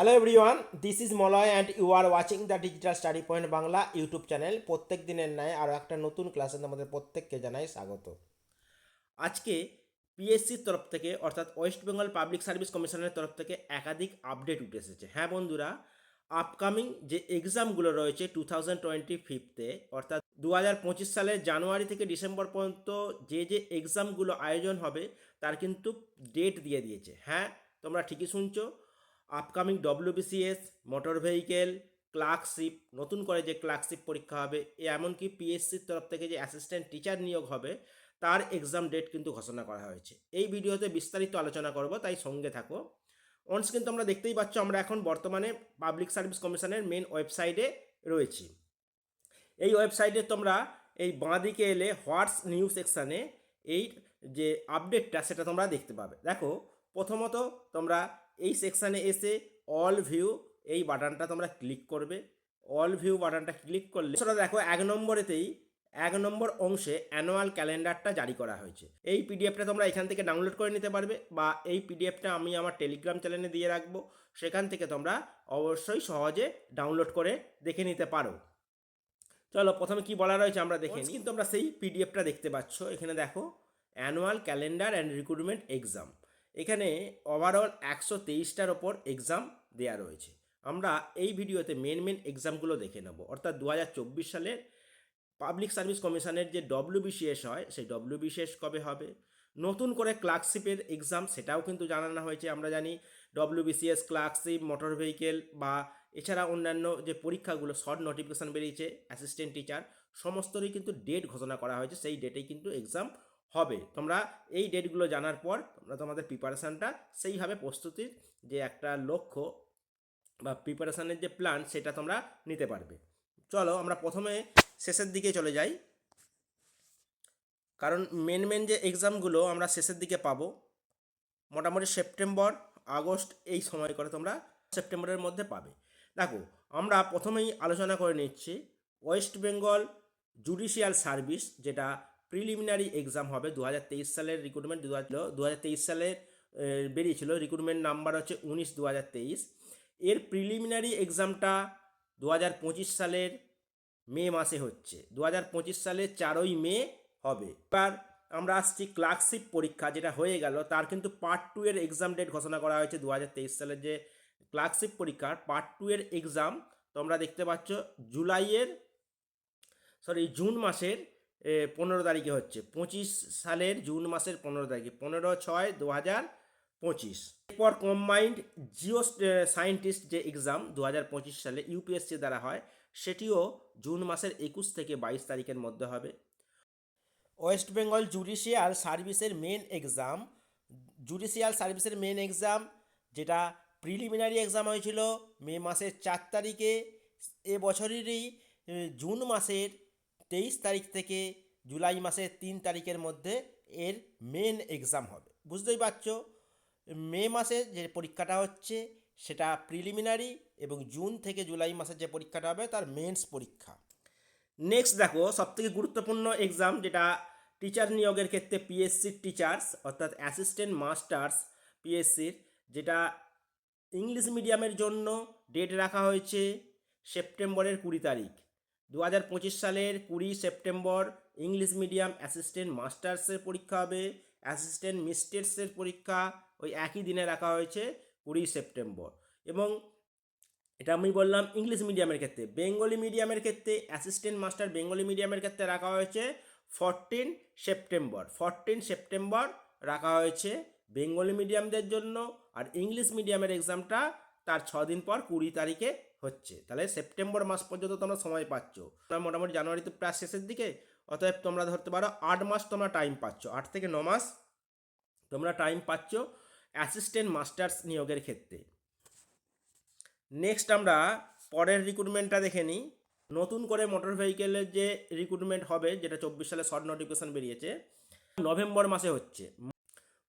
Hello everyone this is Malay and you are watching the digital study point Bangla YouTube channel প্রত্যেক দিনের ন্যায় আরও একটা নতুন ক্লাসে আমাদের প্রত্যেককে জানাই স্বাগত। আজকে পিএসসির তরফ থেকে, অর্থাৎ ওয়েস্ট বেঙ্গল পাবলিক সার্ভিস কমিশনের তরফ থেকে একাধিক আপডেট উঠে এসেছে। হ্যাঁ বন্ধুরা আপকামিং যে এক্সামগুলো রয়েছে টু থাউজেন্ড টোয়েন্টি ফিফতে অর্থাৎ দু হাজার পঁচিশ সালের জানুয়ারি থেকে ডিসেম্বর পর্যন্ত যে যে এক্সামগুলো আয়োজন হবে, তার কিন্তু ডেট দিয়ে দিয়েছে। হ্যাঁ তোমরা ঠিকই শুনছো। Upcoming WBCS motor vehicle clerkship নতুন করে যে ক্লার্কশিপ পরীক্ষা হবে এমনকি পিএসসির তরফ থেকে যে অ্যাসিস্ট্যান্ট টিচার নিয়োগ হবে, তার এক্সাম ডেট কিন্তু ঘোষণা করা হয়েছে। এই ভিডিওতে বিস্তারিত আলোচনা করব, তাই সঙ্গে থাকো। অনস কিন্তু আমরা দেখতেই পাচ্ছ, আমরা এখন বর্তমানে পাবলিক সার্ভিস কমিশনের মেন ওয়েবসাইটে রয়েছি। এই ওয়েবসাইটে তোমরা এই বাঁ দিকে এলে হোয়াটস নিউজ সেকশানে এই যে আপডেটটা সেটা তোমরা দেখতে পাবে। দেখো প্রথমত তোমরা এই সেকশানে এসে অল ভিউ এই বাটনটা তোমরা ক্লিক করবে। অল ভিউ বাটনটা ক্লিক করলে সেটা দেখো এক নম্বরেতেই এক নম্বর অংশে অ্যানুয়াল ক্যালেন্ডারটা জারি করা হয়েছে। এই পিডিএফটা তোমরা এখান থেকে ডাউনলোড করে নিতে পারবে বা এই পিডিএফটা আমি আমার টেলিগ্রাম চ্যানেলে দিয়ে রাখব। সেখান থেকে তোমরা অবশ্যই সহজে ডাউনলোড করে দেখে নিতে পারো। চলো প্রথমে কি বলা রয়েছে আমরা দেখে নিই। কিন্তু আমরা সেই পিডিএফটা দেখতে পাচ্ছ এখানে দেখো annual calendar and recruitment exam এখানে ওভারঅল একশো তেইশটার ওপর এক্সাম দেওয়া রয়েছে। আমরা এই ভিডিওতে মেন মেন এক্সামগুলো দেখে নেব। অর্থাৎ দু সালের পাবলিক সার্ভিস কমিশনের যে ডব্লিউবিসিএস হয়, সেই ডব্লিউবিসিএস কবে হবে? নতুন করে ক্লার্কশিপের এক্সাম সেটাও কিন্তু জানানো হয়েছে। আমরা জানি ডব্লিউবিসিএস ক্লার্কশিপ মোটর ভেহিকেল বা এছাড়া অন্যান্য যে পরীক্ষাগুলো শর্ট নোটিফিকেশান বেরিয়েছে অ্যাসিস্ট্যান্ট টিচার সমস্তরই কিন্তু ডেট ঘোষণা করা হয়েছে। সেই ডেটেই কিন্তু এক্সাম হবে। তোমরা এই ডেটগুলো জানার পর তোমরা তোমাদের প্রিপারেশানটা সেইভাবে প্রস্তুতির যে একটা লক্ষ্য বা প্রিপারেশানের যে প্ল্যান সেটা তোমরা নিতে পারবে। চলো আমরা প্রথমে শেষের দিকে চলে যাই। কারণ মেন মেন যে এক্সামগুলো আমরা শেষের দিকে পাবো, মোটামুটি সেপ্টেম্বর, আগস্ট এই সময় করে তোমরা সেপ্টেম্বরের মধ্যে পাবে। দেখো, আমরা প্রথমেই আলোচনা করে নিচ্ছি ওয়েস্ট বেঙ্গল জুডিশিয়াল সার্ভিস যেটা প্রিলিমিনারি এক্সাম হবে। দু হাজার তেইশ সালের রিক্রুটমেন্ট দু হাজার তেইশ সালের বেরিয়েছিল। রিক্রুটমেন্ট নাম্বার হচ্ছে উনিশ দু এর প্রিলিমিনারি এক্সামটা দু হাজার পঁচিশ সালের মে মাসে হচ্ছে। দু হাজার পঁচিশ সালের চারই মে হবে। এবার আমরা আসছি ক্লার্কশিপ পরীক্ষা, যেটা হয়ে গেল। তার কিন্তু পার্ট টু এর এক্সাম ডেট ঘোষণা করা হয়েছে দু হাজার তেইশ সালের যে ক্লার্কশিপ পরীক্ষার পার্ট টু এর এক্সাম তোমরা দেখতে পাচ্ছ, জুলাইয়ের সরি জুন মাসের পনেরো তারিখে হচ্ছে। পঁচিশ সালের জুন মাসের পনেরো তারিখে, পনেরো ছয় দু হাজার পঁচিশ। এরপর কম্বাইন্ড জিও সায়েন্টিস্ট যে এক্সাম দু হাজার পঁচিশ সালে ইউপিএসসি দ্বারা হয়, সেটিও জুন মাসের একুশ থেকে বাইশ তারিখের মধ্যে হবে। ওয়েস্ট বেঙ্গল জুডিশিয়াল সার্ভিসের মেন এক্সাম জুডিশিয়াল সার্ভিসের মেন এক্সাম যেটা প্রিলিমিনারি এক্সাম হয়েছিল মে মাসের চার তারিখে, এ বছরেরই জুন মাসের তেইশ তারিখ থেকে জুলাই মাসের তিন তারিখের মধ্যে এর মেন এক্সাম হবে। বুঝতেই পারছ? মে মাসে যে পরীক্ষাটা হচ্ছে, সেটা প্রিলিমিনারি এবং জুন থেকে জুলাই মাসের যে পরীক্ষাটা হবে, তার মেন্স পরীক্ষা। নেক্সট দেখো, সবথেকে গুরুত্বপূর্ণ এক্সাম যেটা টিচার নিয়োগের ক্ষেত্রে পিএসসির টিচার্স অর্থাৎ অ্যাসিস্ট্যান্ট মাস্টার্স পিএসসির যেটা ইংলিশ মিডিয়ামের জন্য ডেট রাখা হয়েছে সেপ্টেম্বরের কুড়ি তারিখ। দু হাজার পঁচিশ সালের কুড়ি সেপ্টেম্বর ইংলিশ মিডিয়াম অ্যাসিস্ট্যান্ট মাস্টার্সের পরীক্ষা হবে। অ্যাসিস্ট্যান্ট মিস্টেটসের পরীক্ষা ওই একই দিনে রাখা হয়েছে, কুড়ি সেপ্টেম্বর। এবং এটা আমি বললাম ইংলিশ মিডিয়ামের ক্ষেত্রে। বেঙ্গলি মিডিয়ামের ক্ষেত্রে অ্যাসিস্ট্যান্ট মাস্টার বেঙ্গলি মিডিয়ামের ক্ষেত্রে রাখা হয়েছে ফরটিন সেপ্টেম্বর। ফরটিন সেপ্টেম্বর রাখা হয়েছে বেঙ্গলি মিডিয়ামদের জন্য। আর ইংলিশ মিডিয়ামের এক্সামটা তার দিন পর কুড়ি তারিখে হচ্ছে। তাহলে সেপ্টেম্বর মাস পর্যন্ত তোমরা সময় পাচ্ছ। তোমরা মোটামুটি জানুয়ারিতে প্রায় শেষের দিকে, অতএব তোমরা ধরতে পারো আট মাস তোমরা টাইম পাচ্ছ। আট থেকে ন মাস তোমরা টাইম পাচ্ছ অ্যাসিস্ট্যান্ট মাস্টার্স নিয়োগের ক্ষেত্রে। নেক্সট আমরা পরের রিক্রুটমেন্টটা দেখে নিই। নতুন করে মোটর ভেহিকেলের যে রিক্রুটমেন্ট হবে, যেটা চব্বিশ সালে শর্ট নোটিফিকেশন বেরিয়েছে, নভেম্বর মাসে হচ্ছে।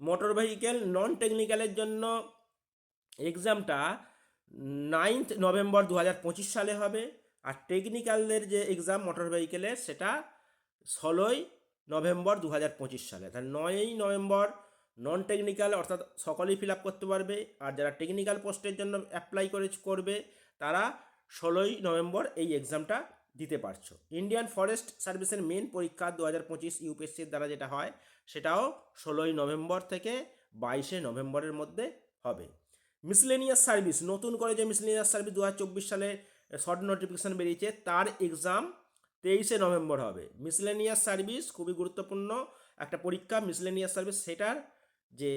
মোটর ভেহিকেল নন টেকনিক্যালের জন্য এক্সামটা নাইন্থ নভেম্বর দু হাজার পঁচিশ সালে হবে। আর টেকনিক্যালদের যে এক্সাম মোটর ভেহিকেলের সেটা ষোলোই নভেম্বর দু হাজার পঁচিশ সালে। তাহলে নয়ই নভেম্বর নন টেকনিক্যাল অর্থাৎ সকলেই ফিল আপ করতে পারবে। আর যারা টেকনিক্যাল পোস্টের জন্য অ্যাপ্লাই করে, করবে, তারা ষোলোই নভেম্বর এই এক্সামটা দিতে পারছ। ইন্ডিয়ান ফরেস্ট সার্ভিসের মেন পরীক্ষা দু হাজার পঁচিশ ইউপিএসসির দ্বারা যেটা হয়, সেটাও ষোলোই নভেম্বর থেকে বাইশে নভেম্বরের মধ্যে হবে। মিসলেনিয়াস সার্ভিস নতুন করে যে মিসলেনিয়াস সার্ভিস দু হাজার চব্বিশ সালে শর্ট নোটিফিকেশান বেরিয়েছে। তার এক্সাম তেইশে নভেম্বর হবে। মিসলেনিয়াস সার্ভিস খুবই গুরুত্বপূর্ণ একটা পরীক্ষা মিসলেনিয়াস সার্ভিস সেটার যে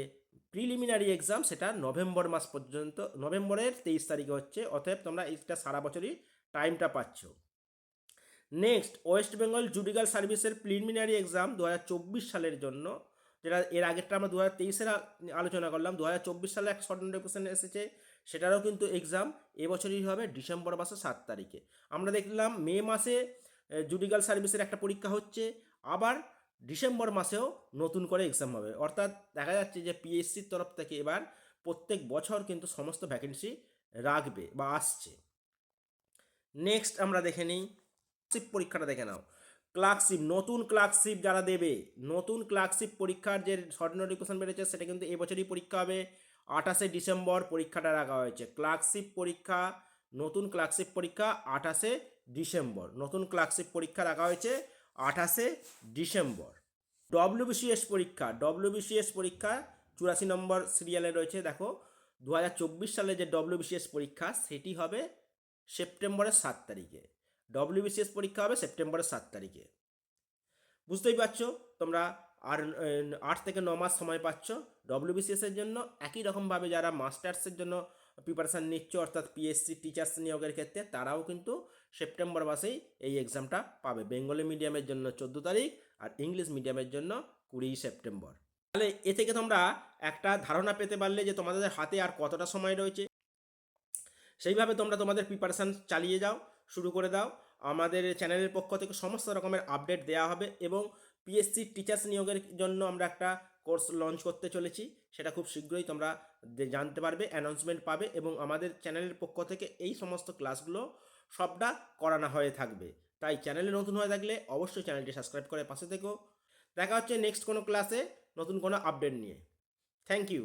প্রিলিমিনারি এক্সাম সেটা নভেম্বর মাস পর্যন্ত, নভেম্বরের তেইশ তারিখে হচ্ছে। অতএব তোমরা এইটা সারা বছরই টাইমটা পাচ্ছ। নেক্সট ওয়েস্ট বেঙ্গল জুডিশিয়াল সার্ভিসের প্রিলিমিনারি এক্সাম দু হাজার চব্বিশ সালের জন্য যেটা এর আগেরটা আমরা দু হাজার তেইশের আলোচনা করলাম দু হাজার চব্বিশ সালে একটা শর্ট নোটিফিকেশন এসেছে, সেটারও কিন্তু এক্সাম এবছরই হবে, ডিসেম্বর মাসের সাত তারিখে। আমরা দেখলাম মে মাসে জুডিশিয়াল সার্ভিসের একটা পরীক্ষা হচ্ছে, আবার ডিসেম্বর মাসেও নতুন করে এক্সাম হবে। অর্থাৎ দেখা যাচ্ছে যে পিএসসির তরফ থেকে এবার প্রত্যেক বছর কিন্তু সমস্ত ভ্যাকেন্সি রাখবে বা আসছে। নেক্সট আমরা দেখে নিই, পরীক্ষাটা দেখে নাও। ক্লার্কশিপ নতুন ক্লার্কশিপ যারা দেবে, নতুন ক্লার্কশিপ পরীক্ষার যে শর্ট নোটিফিকেশন বেড়েছে, সেটা কিন্তু এবছরই পরীক্ষা হবে। আঠাশে ডিসেম্বর পরীক্ষাটা রাখা হয়েছে। ক্লার্কশিপ পরীক্ষা, নতুন ক্লার্কশিপ পরীক্ষা আঠাশে ডিসেম্বর। নতুন ক্লার্কশিপ পরীক্ষা রাখা হয়েছে আঠাশে ডিসেম্বর। ডব্লিউবিসিএস পরীক্ষা ডব্লিউবিসিএস পরীক্ষা চুরাশি নম্বর সিরিয়ালে রয়েছে, দেখো। দু হাজার চব্বিশ সালে যে ডব্লিউবিসিএস পরীক্ষা, সেটি হবে সেপ্টেম্বরের সাত তারিখে। ডব্লিউবিসিএস পরীক্ষা হবে সেপ্টেম্বরের সাত তারিখে। বুঝতেই পারছ? তোমরা আর আট থেকে ন মাস সময় পাচ্ছ। ডব্লিউবিসিএসের জন্য একই রকমভাবে যারা মাস্টার্সের জন্য প্রিপারেশান নিচ্ছ, অর্থাৎ পিএসসি টিচার্স নিয়োগের ক্ষেত্রে, তারাও কিন্তু সেপ্টেম্বর মাসেই এই এক্সামটা পাবে। বেঙ্গলি মিডিয়ামের জন্য চোদ্দ তারিখ আর ইংলিশ মিডিয়ামের জন্য কুড়িই সেপ্টেম্বর তাহলে এ থেকে তোমরা একটা ধারণা পেতে পারলে যে তোমাদের হাতে আর কতটা সময় রয়েছে। সেইভাবে তোমরা তোমাদের প্রিপারেশান চালিয়ে যাও। শুরু করে দাও। আমাদের চ্যানেলের পক্ষ থেকে সমস্ত রকমের আপডেট দেওয়া হবে এবং পিএসসি টিচার্স নিয়োগের জন্য আমরা একটা কোর্স লঞ্চ করতে চলেছি। সেটা খুব শীঘ্রই তোমরা জানতে পারবে অ্যানাউন্সমেন্ট পাবে এবং আমাদের চ্যানেলের পক্ষ থেকে এই সমস্ত ক্লাসগুলো সবটা করানো হয়ে থাকবে। তাই চ্যানেলে নতুন হয়ে থাকলে অবশ্যই চ্যানেলটি সাবস্ক্রাইব করে পাশে থেকো। দেখা হচ্ছে নেক্সট কোনো ক্লাসে নতুন কোনো আপডেট নিয়ে। Thank you